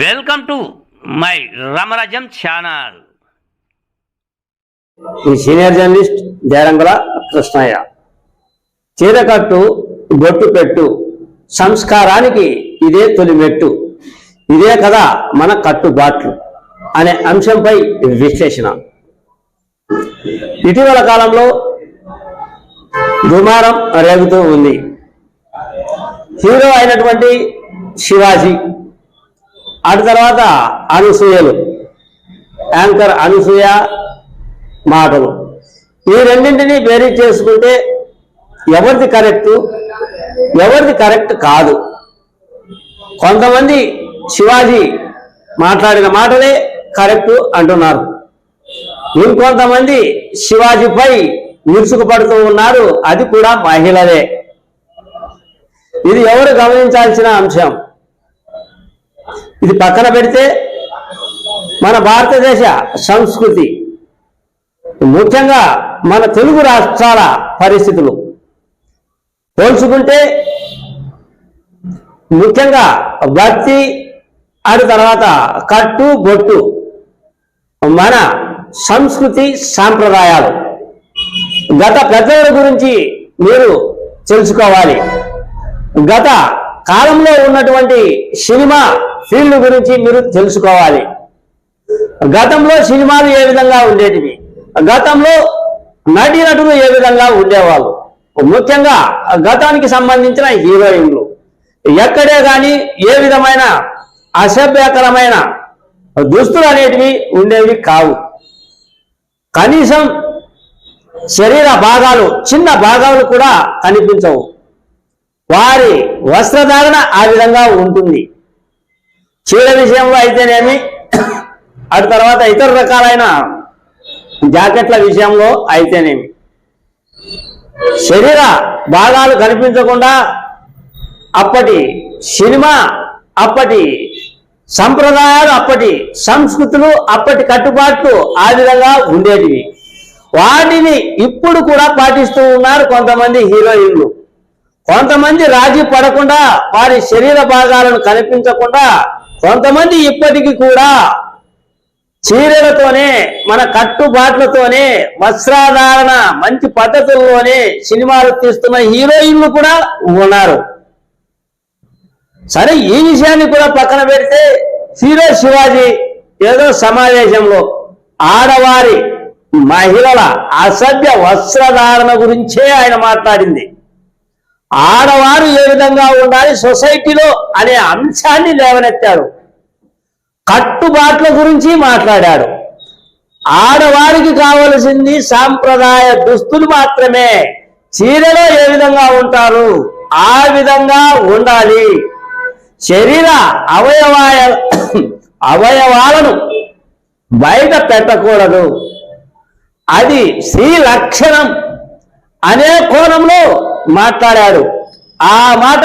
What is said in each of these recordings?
Welcome to my Ramarajyam channel. ఈ senior journalist Derangula Krishnaiah. చీరకట్టు బొట్టు పెట్టు సంస్కారానికి ఇదే తొలిమెట్టు. ఇదే కదా మన కట్టుబాట్లు అనే అంశంపై విశ్లేషణ. ఇటీవల కాలంలో దుమారం రేగుతూ ఉంది. హీరో అయినటువంటి శివాజీ అటు తర్వాత అనసూయలు. యాంకర్ అనసూయ మాటలు. ఈ రెండింటినీ బేరీ చేసుకుంటే ఎవరిది కరెక్ట్ ఎవరిది కరెక్ట్ కాదు. కొంతమంది శివాజీ మాట్లాడిన మాటలే కరెక్ట్ అంటున్నారు. ఇంకొంతమంది శివాజీపై విరుచుకుపడుతూ ఉన్నారు అది కూడా మహిళలే. ఇది ఎవరు గమనించాల్సిన అంశం? ఇది పక్కన పెడితే మన భారతదేశ సంస్కృతి ముఖ్యంగా మన తెలుగు రాష్ట్రాల పరిస్థితులు. పోల్చుకుంటే ముఖ్యంగా భక్తి అటు తర్వాత కట్టు బొట్టు మన సంస్కృతి సాంప్రదాయాలు. గత పెద్దల గురించి మీరు తెలుసుకోవాలి. గత కాలంలో ఉన్నటువంటి సినిమా ఫీల్డ్ గురించి మీరు తెలుసుకోవాలి. గతంలో సినిమాలు ఏ విధంగా ఉండేటివి? గతంలో నటీనటులు ఏ విధంగా ఉండేవాళ్ళు? ముఖ్యంగా గతానికి సంబంధించిన హీరోయిన్లు. ఎక్కడే కానీ ఏ విధమైన అసభ్యకరమైన దుస్తులు అనేటివి ఉండేవి కావు. కనీసం శరీర భాగాలు చిన్న భాగాలు కూడా కనిపించవు. వారి వస్త్రధారణ ఆ విధంగా ఉంటుంది. చీర విషయంలో అయితేనేమి అటు తర్వాత ఇతర రకాలైన జాకెట్ల విషయంలో అయితేనేమి. శరీర భాగాలు కనిపించకుండా అప్పటి సినిమా అప్పటి సంప్రదాయాలు అప్పటి సంస్కృతులు అప్పటి కట్టుబాట్లు ఆ విధంగా ఉండేటివి. వాటిని ఇప్పుడు కూడా పాటిస్తూ ఉన్నారు కొంతమంది హీరోయిన్లు. కొంతమంది రాజీ పడకుండా వారి శరీర భాగాలను కనిపించకుండా కొంతమంది ఇప్పటికీ కూడా చీరలతోనే మన కట్టుబాట్లతోనే వస్త్రాధారణ మంచి పద్ధతుల్లోనే సినిమాలు తీస్తున్న హీరోయిన్లు కూడా ఉన్నారు. సరే ఈ విషయాన్ని కూడా పక్కన పెడితే హీరో శివాజీ ఏదో సమావేశంలో ఆడవారి మహిళల అసభ్య వస్త్రధారణ గురించే ఆయన మాట్లాడింది. ఆడవారు ఏ విధంగా ఉండాలి సొసైటీలో అనే అంశాన్ని లేవనెత్తాడు. కట్టుబాట్ల గురించి మాట్లాడాడు. ఆడవారికి కావలసింది సాంప్రదాయ దుస్తులు మాత్రమే. చీరలో ఏ విధంగా ఉంటారు? ఆ విధంగా ఉండాలి. శరీర అవయవాయ అవయవాలను బయట పెట్టకూడదు. అది స్త్రీ లక్షణం. అనే కోణంలో మాట్లాడాడు. ఆ మాట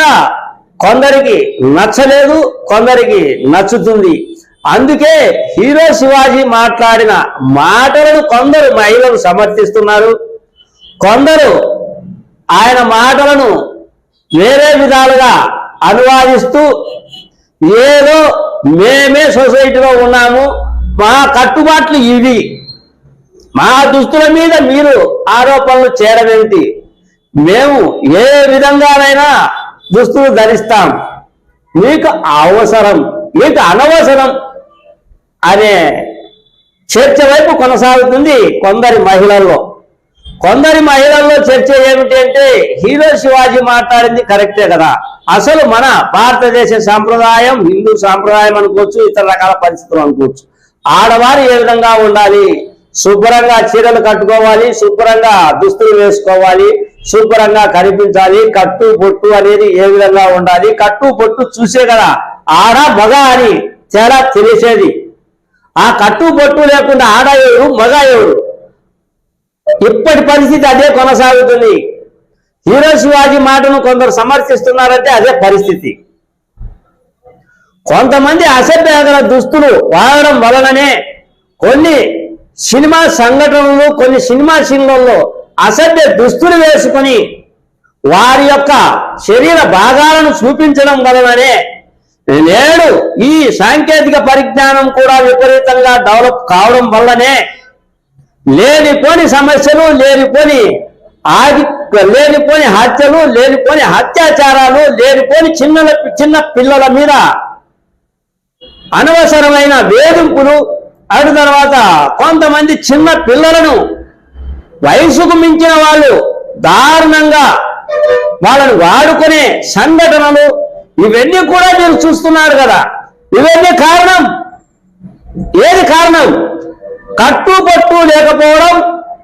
కొందరికి నచ్చలేదు కొందరికి నచ్చుతుంది. అందుకే హీరో శివాజీ మాట్లాడిన మాటలను కొందరు మహిళలు సమర్థిస్తున్నారు. కొందరు ఆయన మాటలను వేరే విధాలుగా అనువాదిస్తూ ఏదో మేమే సొసైటీలో ఉన్నాము మా కట్టుబాట్లు ఇవి. మా దుస్తుల మీద మీరు ఆరోపణలు చేయడమేమిటి మేము ఏ విధంగానైనా దుస్తులు ధరిస్తాం. మీకు అవసరం మీకు అనవసరం అనే చర్చ వైపు కొనసాగుతుంది కొందరి మహిళల్లో. కొందరి మహిళల్లో చర్చ ఏమిటి అంటే హీరో శివాజీ మాట్లాడింది కరెక్టే కదా. అసలు మన భారతదేశ సాంప్రదాయం హిందూ సాంప్రదాయం అనుకోవచ్చు ఇతర రకాల పరిస్థితులు అనుకోవచ్చు. ఆడవారు ఏ విధంగా ఉండాలి? శుభ్రంగా చీరలు కట్టుకోవాలి శుభ్రంగా దుస్తులు వేసుకోవాలి శుభ్రంగా కనిపించాలి కట్టు పొట్టు అనేది ఏ విధంగా ఉండాలి కట్టు పొట్టు చూసే కదా ఆడ మగ అని చాలా తెలిసేది. ఆ కట్టు పొట్టు లేకుండా ఆడ ఎవరు మగ ఎవరు? ఇప్పటి పరిస్థితి అదే కొనసాగుతుంది. హీరో శివాజీ మాటను కొందరు సమర్థిస్తున్నారంటే అదే పరిస్థితి. కొంతమంది అసభ్యకర దుస్తులు వాడడం వలననే కొన్ని సినిమా సంఘటనలు కొన్ని సినిమా సీన్లలో అసభ్య దుస్తులు వేసుకొని వారి యొక్క శరీర భాగాలను చూపించడం వలననే నేడు ఈ సాంకేతిక పరిజ్ఞానం కూడా విపరీతంగా డెవలప్ కావడం వల్లనే లేనిపోని సమస్యలు లేనిపోని ఆది లేనిపోని హత్యలు లేనిపోని అత్యాచారాలు లేనిపోని చిన్న చిన్న పిల్లల మీద అనవసరమైన వేధింపులు అటు తర్వాత కొంతమంది చిన్న పిల్లలను వయసుకు మించిన వాళ్ళు దారుణంగా వాళ్ళని వాడుకునే సంఘటనలు ఇవన్నీ కూడా మీరు చూస్తున్నారు కదా. ఇవన్నీ కారణం? ఏది కారణం? కట్టుపట్టు లేకపోవడం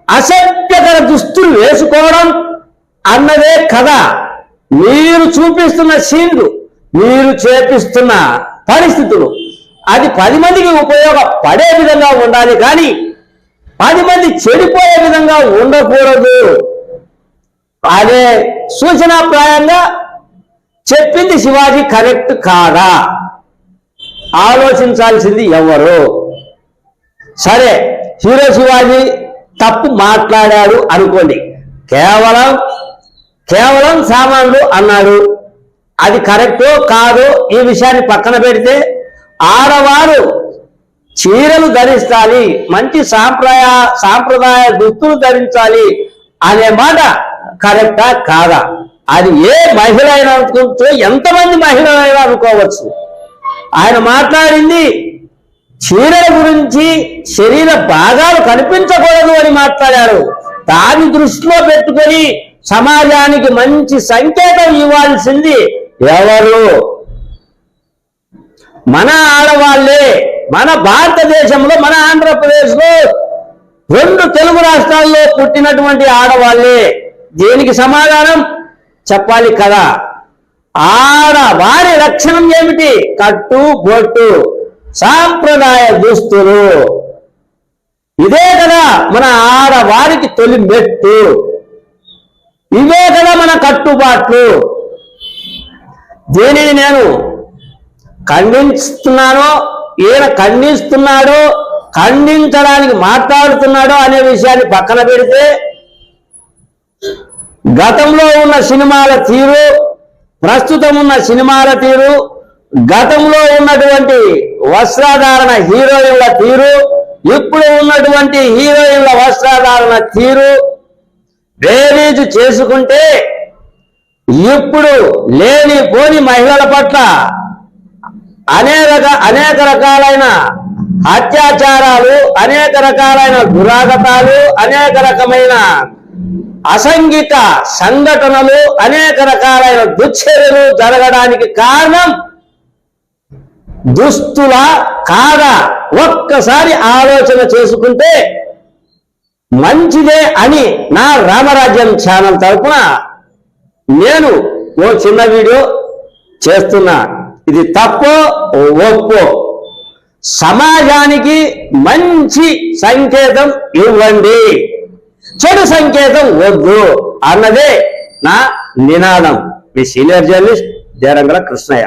అసభ్యకర దుస్తులు వేసుకోవడం అన్నదే కథ. మీరు చూపిస్తున్న సీన్లు మీరు చేపిస్తున్న పరిస్థితులు. అది పది మందికి ఉపయోగపడే విధంగా ఉండాలి కానీ పది మంది చెడిపోయే విధంగా ఉండకూడదు. అదే సూచనాప్రాయంగా చెప్పింది శివాజీ కరెక్ట్ కాదా? ఆలోచించాల్సింది ఎవరు? సరే హీరో శివాజీ తప్పు మాట్లాడాడు అనుకోండి. కేవలం కేవలం సామాన్లు అన్నాడు. అది కరెక్టో కాదో ఈ విషయాన్ని పక్కన పెడితే ఆడవారు చీరలు ధరించాలి మంచి సాంప్రదాయ సాంప్రదాయ దుస్తులు ధరించాలి అనే మాట కరెక్టా కాదా? అది ఏ మహిళ అయినా అనుకుంటూ ఎంతమంది మహిళలైనా అనుకోవచ్చు. ఆయన మాట్లాడింది చీరల గురించి శరీర భాగాలు కనిపించకూడదు అని మాట్లాడారు. దాన్ని దృష్టిలో పెట్టుకొని సమాజానికి మంచి సంకేతం ఇవ్వాల్సింది ఎవరు? మన ఆడవాళ్ళే మన భారతదేశంలో మన ఆంధ్రప్రదేశ్లో రెండు తెలుగు రాష్ట్రాల్లో పుట్టినటువంటి ఆడవాళ్ళే. దీనికి సమాధానం? చెప్పాలి కదా. ఆడవారి లక్షణం ఏమిటి? కట్టు బొట్టు. సాంప్రదాయ దుస్తులు. ఇదే కదా మన ఆడవారికి తొలి మెట్టు. ఇవే కదా మన కట్టుబాట్లు. దీనిని నేను ఖండిస్తున్నానో ఈయన ఖండిస్తున్నాడో ఖండించడానికి మాట్లాడుతున్నాడో అనే విషయాన్ని పక్కన పెడితే గతంలో ఉన్న సినిమాల తీరు ప్రస్తుతం ఉన్న సినిమాల తీరు గతంలో ఉన్నటువంటి వస్త్రధారణ హీరోయిన్ల తీరు ఇప్పుడు ఉన్నటువంటి హీరోయిన్ల వస్త్రధారణ తీరు బేరీజు చేసుకుంటే ఇప్పుడు లేని పోని మహిళల పట్ల అనేక అనేక రకాలైన అత్యాచారాలు అనేక రకాలైన దురాగతాలు అనేక రకమైన అసంఘిత సంఘటనలు అనేక రకాలైన దుశ్చర్యలు జరగడానికి కారణం దుస్తుల కాదా ఒక్కసారి ఆలోచన చేసుకుంటే మంచిదే అని నా రామరాజ్యం ఛానల్ తరపున నేను ఓ చిన్న వీడియో చేస్తున్నా. ఇది తప్పో ఒప్పో. సమాజానికి మంచి సంకేతం ఇవ్వండి. చెడు సంకేతం వద్దు అన్నదే నా నినాదం. మీ సీనియర్ జర్నలిస్ట్ దేరంగల కృష్ణయ్య.